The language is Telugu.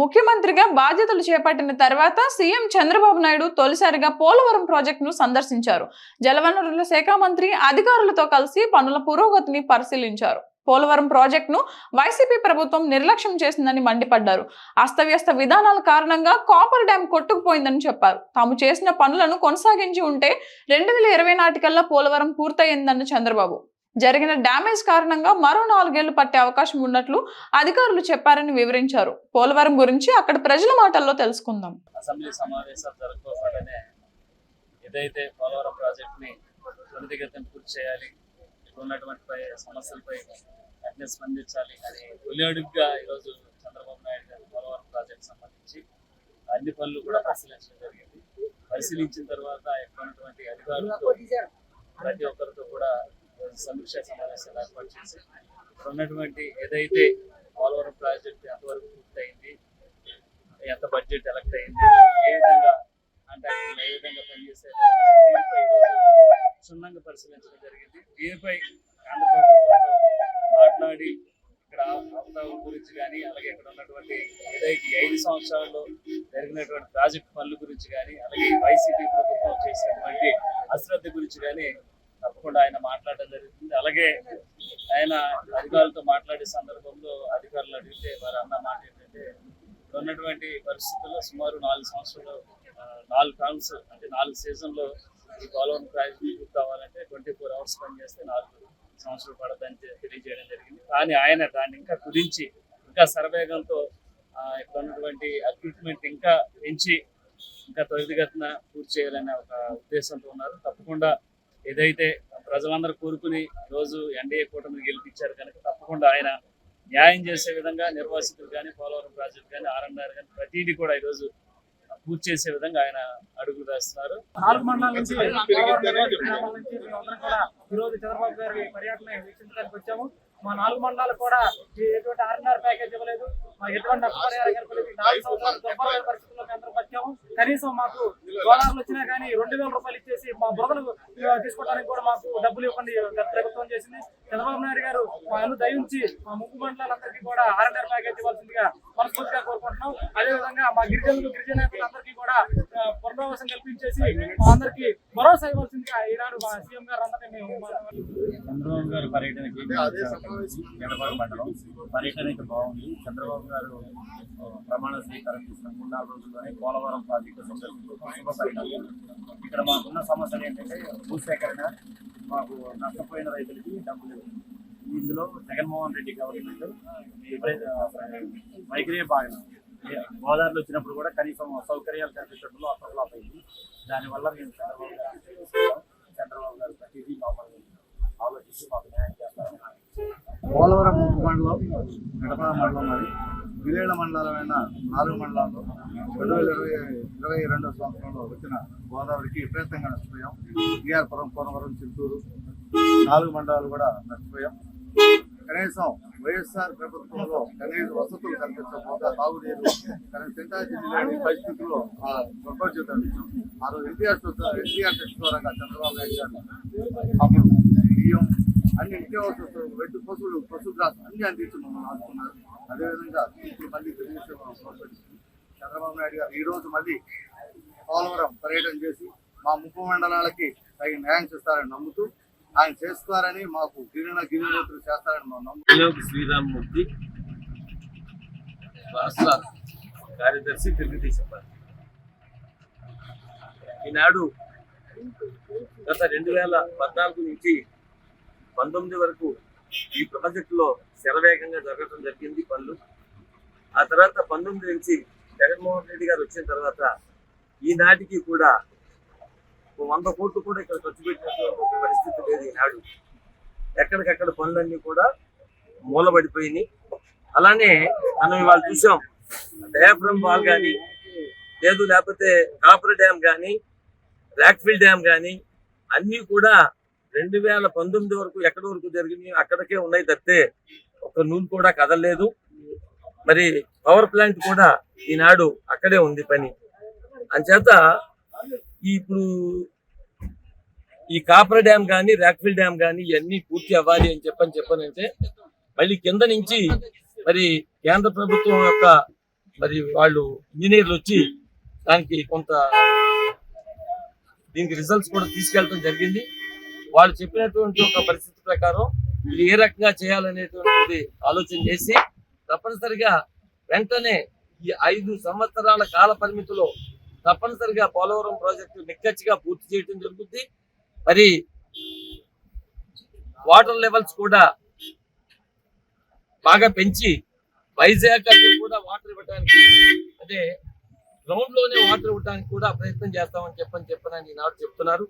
ముఖ్యమంత్రిగా బాధ్యతలు చేపట్టిన తర్వాత సీఎం చంద్రబాబు నాయుడు తొలిసారిగా పోలవరం ప్రాజెక్టును సందర్శించారు. జలవనరుల శాఖ మంత్రి అధికారులతో కలిసి పనుల పురోగతిని పరిశీలించారు. పోలవరం ప్రాజెక్టును వైసీపీ ప్రభుత్వం నిర్లక్ష్యం చేసిందని మండిపడ్డారు. అస్తవ్యస్త విధానాల కారణంగా కాపర్ డ్యాం కొట్టుకుపోయిందని చెప్పారు. తాము చేసిన పనులను కొనసాగించి ఉంటే రెండు వేల ఇరవై నాటికల్లా పోలవరం పూర్తయిందన్న చంద్రబాబు జరిగిన డ్యామేజ్ కారణంగా మరో నాలుగేళ్ళు పట్టే అవకాశం ఉన్నట్లు అధికారులు చెప్పారని వివరించారు. పోలవరం గురించి అక్కడ ప్రజల మాటల్లో తెలుసుకుందాం. అసెంబ్లీ సమావేశాలు జరగకపోవడమే ఏదైతే పోలవరం ప్రాజెక్ట్ని త్వరితగతిన పూర్తి చేయాలి ఇక్కడ ఉన్నటువంటి సమస్యలపై వెంటనే స్పందించాలి అని తొలి అడుగుగా ఈరోజు చంద్రబాబు నాయుడు గారు పోలవరం ప్రాజెక్ట్ సంబంధించి అన్ని పనులు కూడా పరిశీలించడం జరిగింది. పరిశీలించిన తర్వాత ఎక్కడ ఉన్నటువంటి అధికారులతో ప్రతి ఒక్కరితో కూడా సమీక్షా సమావేశాలు ఏర్పాటు చేసి ఇక్కడ ఉన్నటువంటి ఏదైతే పోలవరం ప్రాజెక్ట్ ఎంతవరకు పూర్తయింది ఎంత బడ్జెట్ ఎలక్ట్ అయింది ఏ విధంగా అంటే ఏ విధంగా పనిచేసే దీనిపై క్షుణ్ణంగా పరిశీలించడం జరిగింది. దీనిపై కేంద్ర ప్రభుత్వంతో మాట్లాడి ఇక్కడ అవతారం గురించి కానీ అలాగే ఇక్కడ ఉన్నటువంటి ఏదైతే ఐదు సంవత్సరాల్లో జరిగినటువంటి ప్రాజెక్ట్ పనుల గురించి కానీ అలాగే వైసీపీ ప్రభుత్వం చేసినటువంటి అశ్రద్ధ గురించి కానీ తప్పకుండా ఆయన మాట్లాడడం జరుగుతుంది. అలాగే ఆయన అధికారులతో మాట్లాడే సందర్భంలో అధికారులు అడిగితే వారు అన్న మాట ఏంటంటే ఉన్నటువంటి పరిస్థితుల్లో సుమారు నాలుగు సంవత్సరాలు నాలుగు టర్మ్స్ అంటే నాలుగు సీజన్లో ఈ పోలవరం ప్రాజెక్ట్ పూర్తి కావాలంటే ట్వంటీ ఫోర్ అవర్స్ పని చేస్తే నాలుగు సంవత్సరాలు పడదని తెలియజేయడం జరిగింది. కానీ ఆయన దాన్ని ఇంకా కుదించి ఇంకా సర్వేగంతో ఇక్కడ ఉన్నటువంటి ఎక్విప్మెంట్ ఇంకా పెంచి ఇంకా త్వరితగతిన పూర్తి చేయాలనే ఒక ఉద్దేశంతో ఉన్నారు. తప్పకుండా ఏదైతే ప్రజలందరూ కోరుకుని రోజు ఎన్డీఏ కూటమిని గెలిపించారు కనుక తప్పకుండా ఆయన న్యాయం చేసే విధంగా నిర్వాసితులు కానీ పోలవరం ప్రాజెక్టు కానీ ఆర్ఎన్ఆర్ కానీ ప్రతిదీ కూడా ఈరోజు పూర్తి చేసే విధంగా ఆయన అడుగులు వేస్తున్నారు. నాలుగు మండలాల నుంచి గ్రామాల చంద్రబాబు గారి పర్యటన వీక్షించడానికి వచ్చాము. మా నాలుగు మండలాలు కూడా ఎటువంటి ఆర్ఎన్ఆర్ ప్యాకేజ్ ఇవ్వలేదు. మాకు ఎటువంటి నష్టపరిహారం కలపలేదు నాలుగు సంవత్సరాలు దుర్భరమైన పరిస్థితుల్లో మేము అందరం బతికాము కనీసం మాకు గోదావరిలో వచ్చినా కానీ రెండు వేల రూపాయలు ఇచ్చేసి మా బురదలు తీసుకోవడానికి కూడా మాకు డబ్బులు ఇవ్వండి గత ప్రభుత్వం చేసింది. చంద్రబాబు నాయుడు గారు మా అల్లు దయించి మా ముగ్గు మండలాలందరికీ కూడా ఆర్ఎన్ఆర్ ప్యాకేజ్ ఇవ్వాల్సిందిగా మనస్ఫూర్తిగా కోరుకుంటున్నాం. అదేవిధంగా మా గిరిజనులు గిరిజనేతలందరికీ కూడా పునరావాసం కల్పించేసి మా అందరికీ భరోసా ఇవ్వాల్సిందిగా ఈనాడు మా సీఎం గారు అందరినీ మేము చంద్రబాబు గారి పర్యటనకి ఎడబాటు మండలం. పర్యటన అయితే బాగుంది. చంద్రబాబు గారు ప్రమాణ స్వీకారం చేసిన మూడు నాలుగు రోజుల్లోనే పోలవరం ప్రాజెక్టు సందర్శించారు శుభ ఇక్కడ మాకున్న సమస్యలు ఏంటంటే భూసేకరణ మాకు నష్టపోయిన రైతులకి డబ్బులు ఇందులో జగన్మోహన్ రెడ్డి గవర్నమెంట్ ఎప్పుడైతే వైఖరి బాగా గోదావరిలో వచ్చినప్పుడు కూడా కనీసం సౌకర్యాలు కల్పించడంలో అప్పట్లో అయింది. దానివల్ల మేము చంద్రబాబు గారు చంద్రబాబు గారు ప్రతిదీ మమ్మల్ని ఆలోచించి మాకు న్యాయం చేస్తారని పోలవరం మండలం ఎడపడ మండలం మరి విలేల మండలమైన నాలుగు మండలాల్లో రెండు వేల ఇరవై ఇరవై రెండవ సంవత్సరంలో వచ్చిన గోదావరికి విపరీతంగా నష్టపోయాం. ఈఆర్పురం పోలవరం చిత్తూరు నాలుగు మండలాలు కూడా నష్టపోయాం. కనీసం వైఎస్ఆర్ ప్రభుత్వంలో కనీస వసతులు కల్పించకపోగా తాగునీరు కనీసం తింటా జిల్లాలోని పరిస్థితుల్లో ఆ దుర్భరచేతం ఆ రోజు ఎన్టీఆర్ ఎన్టీఆర్ టెస్ట్ ద్వారా చంద్రబాబు నాయుడు గారు అప్పుడు బియ్యం అన్ని నిత్యావసర వెట్టు పశువులు పశుగ్రాసం అన్ని అందించి మమ్మల్ని ఆదుకున్నారు. అదేవిధంగా ఇప్పుడు మళ్ళీ తెలుగుదేశం చంద్రబాబు నాయుడు గారు ఈరోజు మళ్ళీ పోలవరం పర్యటన చేసి మా ముప్పు మండలాలకి తగిన న్యాయం చేస్తారని నమ్ముతూ ఆయన చేస్తారని మాకు గిరిజన గిరిజనేతలు చేస్తారని మా నమ్ము శ్రీరామ్మూర్తి రాష్ట్ర కార్యదర్శి తెలుగుదేశం పార్టీ. ఈనాడు గత రెండు వేల పద్నాలుగు నుంచి పంతొమ్మిది వరకు ఈ ప్రాజెక్టులో శరవేగంగా జరగడం జరిగింది పనులు. ఆ తర్వాత పంతొమ్మిది నుంచి జగన్మోహన్ రెడ్డి గారు వచ్చిన తర్వాత ఈనాటికి కూడా ఒక వంద కోట్లు కూడా ఇక్కడ ఖర్చు పెట్టినటువంటి పరిస్థితి లేదు ఈనాడు. ఎక్కడికక్కడ పనులన్నీ కూడా మూలబడిపోయినాయి. అలానే మనం ఇవాళ చూసాం డయాఫ్రమ్ వాల్ కానీ లేదు లేకపోతే కాపర్ డ్యామ్ కానీ రాక్ఫిల్ డ్యామ్ కానీ అన్నీ కూడా రెండు వేల పంతొమ్మిది వరకు ఎక్కడి వరకు జరిగినాయి అక్కడికే ఉన్నాయి తప్పితే ఒక నూనె కూడా కదలలేదు. మరి పవర్ ప్లాంట్ కూడా ఈనాడు అక్కడే ఉంది పని. అంచేత ఇప్పుడు ఈ కాపర డ్యామ్ కానీ రాక్ఫిల్ డ్యామ్ కానీ ఇవన్నీ పూర్తి అవ్వాలి అని చెప్పని చెప్పనంటే మళ్ళీ కింద నుంచి మరి కేంద్ర ప్రభుత్వం యొక్క మరి వాళ్ళు ఇంజనీర్లు వచ్చి దానికి కొంత దీనికి రిజల్ట్స్ కూడా తీసుకెళ్ళడం జరిగింది. వాళ్ళు చెప్పినటువంటి ఒక పరిస్థితి ప్రకారం ఇది ఏ రకంగా చేయాలనేటువంటిది ఆలోచన చేసి తప్పనిసరిగా వెంటనే ఈ ఐదు సంవత్సరాల కాల పరిమితిలో తప్పనిసరిగా పోలవరం ప్రాజెక్టు నిక్కచ్చిగా పూర్తి చేయడం జరుగుతుంది మరి వాటర్ లెవెల్స్ కూడా బాగా పెంచి వైజాగ్ కూడా వాటర్ ఇవ్వడానికి అంటే గ్రౌండ్లోనే వాటర్ ఇవ్వడానికి కూడా ప్రయత్నం చేస్తామని చెప్పని చెప్పనని ఈనాడు చెప్తున్నారు.